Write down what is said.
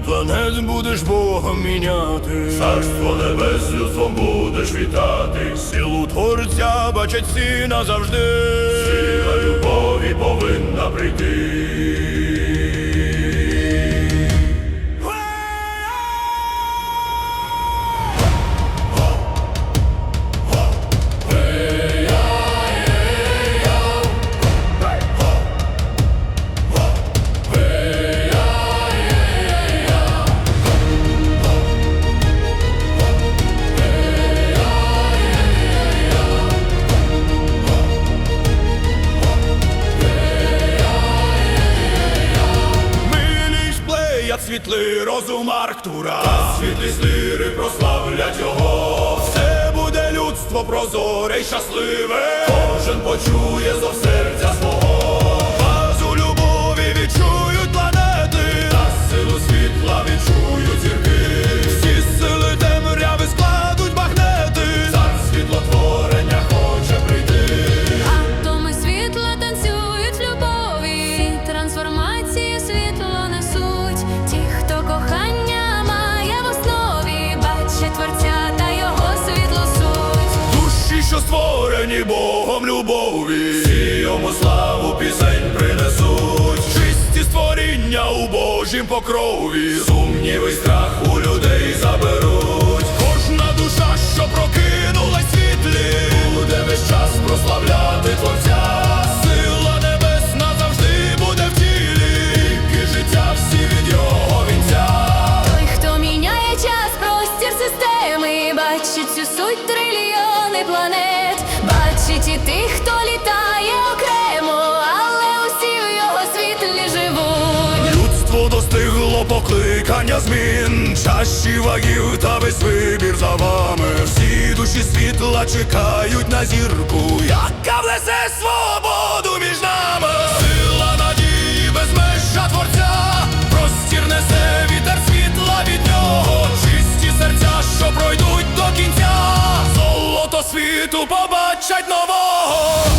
планет будеш Богом міняти. Царство небес людством будеш вітати. Силу творця бачать всі назавжди. Сила любові повинна прийти. Світлий розум Арктура. Світлі сліри прославлять його. Все буде людство прозоре й щасливе. Кожен почує зо серця свого. Створені Богом любові. Йому славу пісень принесуть. Чисті створіння у Божім покрові. Сумніви страх у людей заберуть. Кожна душа, що прокинулась світлі. Буде весь час прославляти творця. Сила небесна завжди буде в тілі. Тільки життя всі від його вінця. Той, хто міняє час, простір системи, бачить всю суть трильйони планет, і хто літає окремо, але усі в його світлі живуть. Людство достигло покликання змін, чаші вагів та весь вибір за вами. Всі душі світла чекають на зірку, яка внесе свободу світу побачать нового.